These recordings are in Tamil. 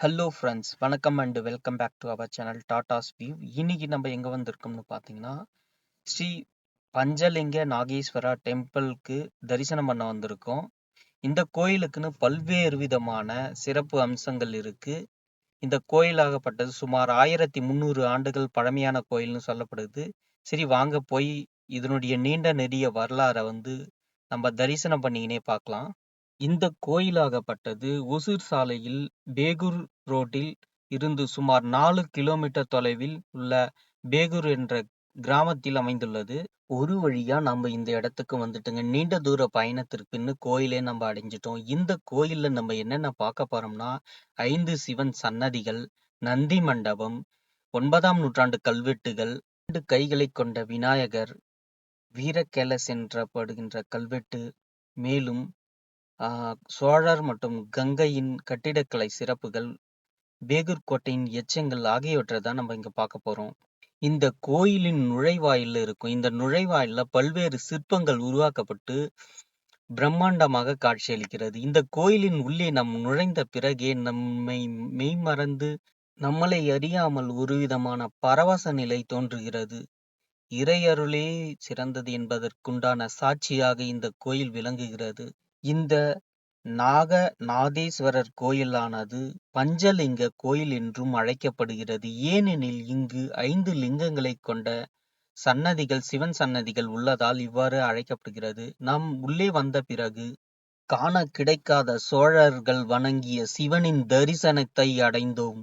ஹலோ ஃப்ரெண்ட்ஸ் வணக்கம் and welcome back to our channel Tata's view இன்னைக்கு நம்ம எங்கே வந்திருக்கோம்னு பார்த்தீங்கன்னா ஸ்ரீ பஞ்சலிங்க நாகேஸ்வரா டெம்பிளுக்கு தரிசனம் பண்ண வந்திருக்கோம். இந்த கோயிலுக்குன்னு பல்வேறு விதமான சிறப்பு அம்சங்கள் இருக்குது இந்த கோயிலாகப்பட்டது சுமார் ஆயிரத்தி முந்நூறு ஆண்டுகள் பழமையான கோயில்னு சொல்லப்படுது. சரி வாங்க போய் இதனுடைய நீண்ட நெடிய வரலாறை வந்து நம்ம தரிசனம் பண்ணிக்கினே பார்க்கலாம். இந்த கோயிலாகப்பட்டது ஒசூர் சாலையில் பேகூர் ரோட்டில் இருந்து சுமார் நாலு கிலோமீட்டர் தொலைவில் உள்ள பேகூர் என்ற கிராமத்தில் அமைந்துள்ளது. ஒரு வழியா நம்ம இந்த இடத்துக்கு வந்துட்டோங்க. நீண்ட தூர பயணத்திற்கு பின்னு கோயிலே நம்ம அடைஞ்சிட்டோம். இந்த கோயில்ல நம்ம என்னென்ன பார்க்க போறோம்னா ஐந்து சிவன் சன்னதிகள் நந்தி மண்டபம் ஒன்பதாம் நூற்றாண்டு கல்வெட்டுகள் இரண்டு கைகளை கொண்ட விநாயகர் வீரகேலஸ் என்றப்படுகின்ற கல்வெட்டு மேலும் சோழர் மற்றும் கங்கையின் கட்டிடக்கலை சிறப்புகள் பேகூர் கோட்டையின் எச்சங்கள் ஆகியவற்றை தான் நம்ம இங்கே பார்க்க போகிறோம் இந்த கோயிலின் நுழைவாயில் இருக்கும். இந்த நுழைவாயிலில் பல்வேறு சிற்பங்கள் உருவாக்கப்பட்டு பிரம்மாண்டமாக காட்சியளிக்கிறது. இந்த கோயிலின் உள்ளே நம் நுழைந்த பிறகே நம்மை மெய்மறந்து நம்மளை அறியாமல் ஒரு விதமான பரவச நிலை தோன்றுகிறது. இறையருளே சிறந்தது என்பதற்குண்டான சாட்சியாக இந்த கோயில் விளங்குகிறது. இந்த நாக நாதேஸ்வரர் கோயிலானது பஞ்சலிங்க கோயில் என்றும் அழைக்கப்படுகிறது. ஏனெனில் இங்கு ஐந்து லிங்கங்களை கொண்ட சன்னதிகள் சிவன் சன்னதிகள் உள்ளதால் இவ்வாறு அழைக்கப்படுகிறது. நாம் உள்ளே வந்த பிறகு காண கிடைக்காத சோழர்கள் வணங்கிய சிவனின் தரிசனத்தை அடைந்தோம்.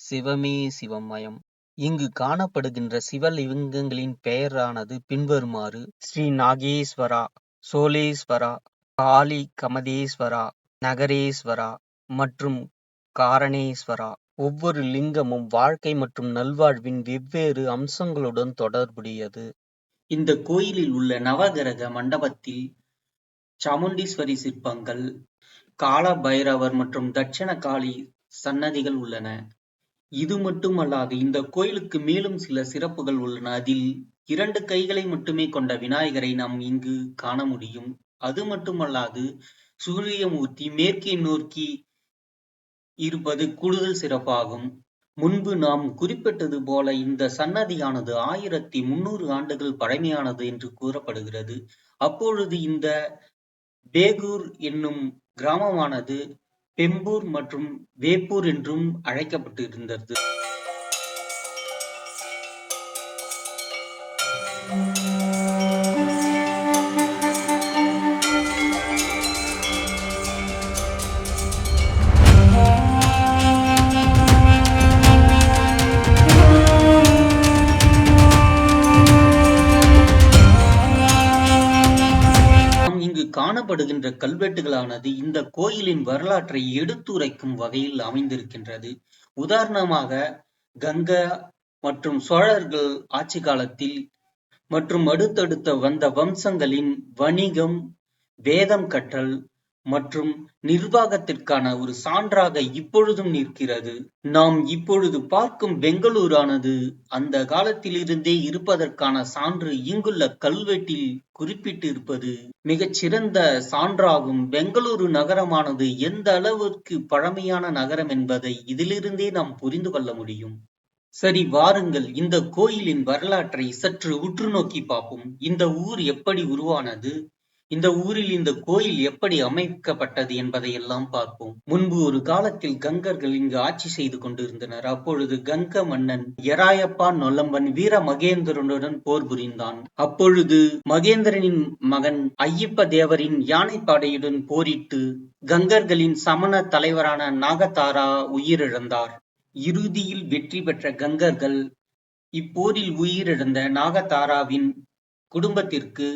சிவமே சிவமயம். இங்கு காணப்படுகின்ற சிவலிங்கங்களின் பெயரானது பின்வருமாறு ஸ்ரீ நாகேஸ்வரா சோழேஸ்வரா காளி கமதேஸ்வரா நகரேஸ்வரா மற்றும் காரணேஸ்வரா. ஒவ்வொரு லிங்கமும் வாழ்க்கை மற்றும் நல்வாழ்வின் வெவ்வேறு அம்சங்களுடன் தொடர்புடையது. இந்த கோயிலில் உள்ள நவகிரக மண்டபத்தில் சாமுண்டீஸ்வரி சிற்பங்கள் கால பைரவர் மற்றும் தட்சண காளி சன்னதிகள் உள்ளன. இது மட்டுமல்லாது இந்த கோயிலுக்கு மேலும் சில சிறப்புகள் உள்ளன. அதில் இரண்டு கைகளை மட்டுமே கொண்ட விநாயகரை நாம் இங்கு காண முடியும். அது மட்டுமல்லாது சூரியமூர்த்தி மேற்கே நோக்கி இருப்பது கூடுதல் சிறப்பாகும். முன்பு நாம் குறிப்பிட்டது போல இந்த சன்னதியானது ஆயிரத்தி முன்னூறு ஆண்டுகள் பழமையானது என்று கூறப்படுகிறது. அப்பொழுது இந்த பேகூர் என்னும் கிராமமானது பெம்பூர் மற்றும் வேப்பூர் என்றும் அழைக்கப்பட்டிருந்தது. காணப்படுகின்ற கல்வெட்டுகளானது இந்த கோயிலின் வரலாற்றை எடுத்துரைக்கும் வகையில் அமைந்திருக்கின்றது. உதாரணமாக கங்கா மற்றும் சோழர்கள் ஆட்சி காலத்தில் மற்றும் அடுத்தடுத்த வந்த வம்சங்களின் வணிகம் வேதம் கற்றல் மற்றும் நிர்வாகத்திற்கான ஒரு சான்றாக இப்பொழுதும் நிற்கிறது. நாம் இப்பொழுது பார்க்கும் பெங்களூரானது அந்த காலத்திலிருந்தே இருப்பதற்கான சான்று இங்குள்ள கல்வெட்டில் குறிப்பிட்டிருப்பது. மிகச்சிறந்த சான்றாகும் பெங்களூரு நகரமானது எந்த அளவிற்கு பழமையான நகரம் என்பதை இதிலிருந்தே நாம் புரிந்து கொள்ள முடியும். சரி வாருங்கள். இந்த கோயிலின் வரலாற்றை சற்று உற்று நோக்கி பார்ப்போம். இந்த ஊர் எப்படி உருவானது? இந்த ஊரில் இந்த கோயில் எப்படி அமைக்கப்பட்டது என்பதை எல்லாம் பார்ப்போம். முன்பு ஒரு காலத்தில் கங்கர்கள் இங்கு ஆட்சி செய்து கொண்டிருந்தனர். அப்பொழுது கங்க மன்னன் எராயப்பா நொல்லம்பன் வீர மகேந்திரனுடன் போர் புரிந்தான். அப்பொழுது மகேந்திரனின் மகன் ஐயப்ப தேவரின் யானைப்படையுடன் போரிட்டு கங்கர்களின் சமண தலைவரான நாகதாரா உயிரிழந்தார். இறுதியில் வெற்றி பெற்ற கங்கர்கள் இப்போரில் உயிரிழந்த நாகதாராவின் குடும்பத்திற்கு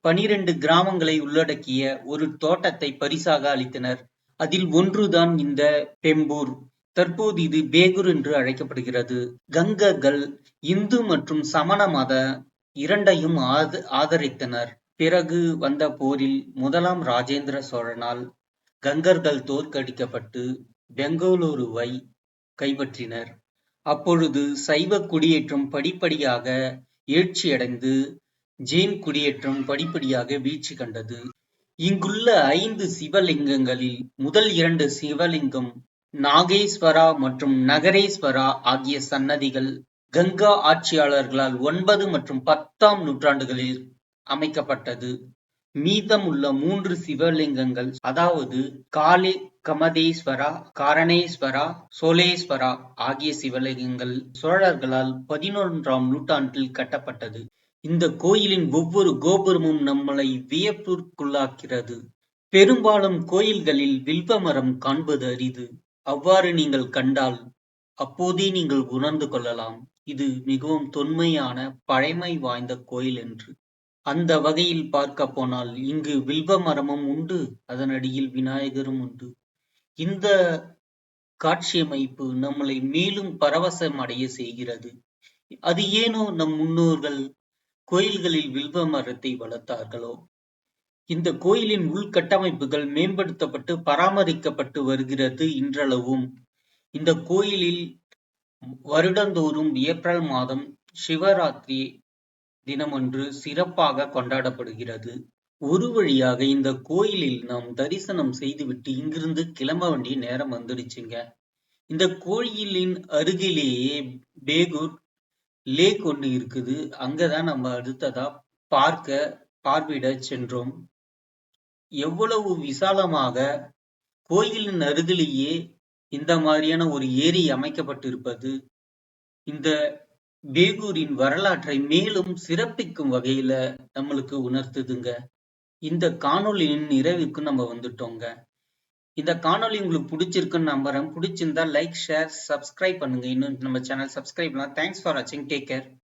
பனிரெண்டு கிராமங்களை உள்ளடக்கிய ஒரு தோட்டத்தை பரிசாக அளித்தனர். அதில் ஒன்றுதான் இந்த பெம்பூர். தற்போது இது பேகூர் என்று அழைக்கப்படுகிறது. கங்கர்கள் இந்து மற்றும் சமண மத இரண்டையும் ஆத ஆதரித்தனர். பிறகு வந்த போரில் முதலாம் ராஜேந்திர சோழனால் கங்கர்கள் தோற்கடிக்கப்பட்டு பெங்களூருவை கைப்பற்றினர். அப்பொழுது சைவ குடியேற்றம் படிப்படியாக எழுச்சியடைந்து ஜெயின் குடியேற்றம் படிப்படியாக வீழ்ச்சி கண்டது இங்குள்ள ஐந்து சிவலிங்கங்களில் முதல் இரண்டு சிவலிங்கம் நாகேஸ்வரா மற்றும் நகரேஸ்வரா ஆகிய சன்னதிகள் கங்கா ஆட்சியாளர்களால் ஒன்பது மற்றும் பத்தாம் நூற்றாண்டுகளில் அமைக்கப்பட்டது. மீதமுள்ள மூன்று சிவலிங்கங்கள் அதாவது காளி கமதேஸ்வரா, காரணேஸ்வரா, சோழேஸ்வரா ஆகிய சிவலிங்கங்கள் சோழர்களால் பதினொன்றாம் நூற்றாண்டில் கட்டப்பட்டது. இந்த கோயிலின் ஒவ்வொரு கோபுரமும் நம்மளை வியப்பிற்குள்ளாக்கிறது. பெரும்பாலும் கோயில்களில் வில்வ மரம் காண்பது அரிது. அவ்வாறு நீங்கள் கண்டால் அப்போதே நீங்கள் உணர்ந்து கொள்ளலாம் இது மிகவும் தொன்மையான பழைமை வாய்ந்த கோயில் என்று. அந்த வகையில் பார்க்கப் போனால் இங்கு வில்வ மரமும் உண்டு அதனடியில் விநாயகரும் உண்டு. இந்த காட்சியமைப்பு நம்மளை மேலும் பரவசம் அடைய செய்கிறது. அது ஏனோ நம் முன்னோர்கள் கோயில்களில் வில்வ மரத்தை வளர்த்தார்களோ? இந்த கோயிலின் உள்கட்டமைப்புகள் மேம்படுத்தப்பட்டு பராமரிக்கப்பட்டு வருகிறது இன்றளவும். இந்த கோயிலில் வருடந்தோறும் ஏப்ரல் மாதம் சிவராத்திரி தினமன்று சிறப்பாக கொண்டாடப்படுகிறது. ஒரு வழியாக இந்த கோயிலில் நாம் தரிசனம் செய்துவிட்டு இங்கிருந்து கிளம்ப வேண்டிய நேரம் வந்துடுச்சுங்க. இந்த கோயிலின் அருகிலேயே பேகூர் லேக் ஒண்ணு இருக்குது. அங்கதான் நம்ம அடுத்ததா பார்க்க பார்வையிட சென்றோம். எவ்வளவு விசாலமாக கோயிலின் அருகிலேயே இந்த மாதிரியான ஒரு ஏரி அமைக்கப்பட்டிருப்பது இந்த பேகூரின் வரலாற்றை மேலும் சிறப்பிக்கும் வகையில நம்மளுக்கு உணர்த்துதுங்க. இந்த காணொளியின் நிறைவுக்கு நம்ம வந்துட்டோங்க. இந்த காணொலி உங்களுக்கு பிடிச்சிருக்குன்னு நம்புறேன். பிடிச்சிருந்தா லைக், ஷேர், சப்ஸ்கிரைப் பண்ணுங்க. இன்னும் நம்ம சேனல் சப்ஸ்கிரைப் பண்ணலாம். தேங்க்ஸ் ஃபார் வாட்சிங். Take care.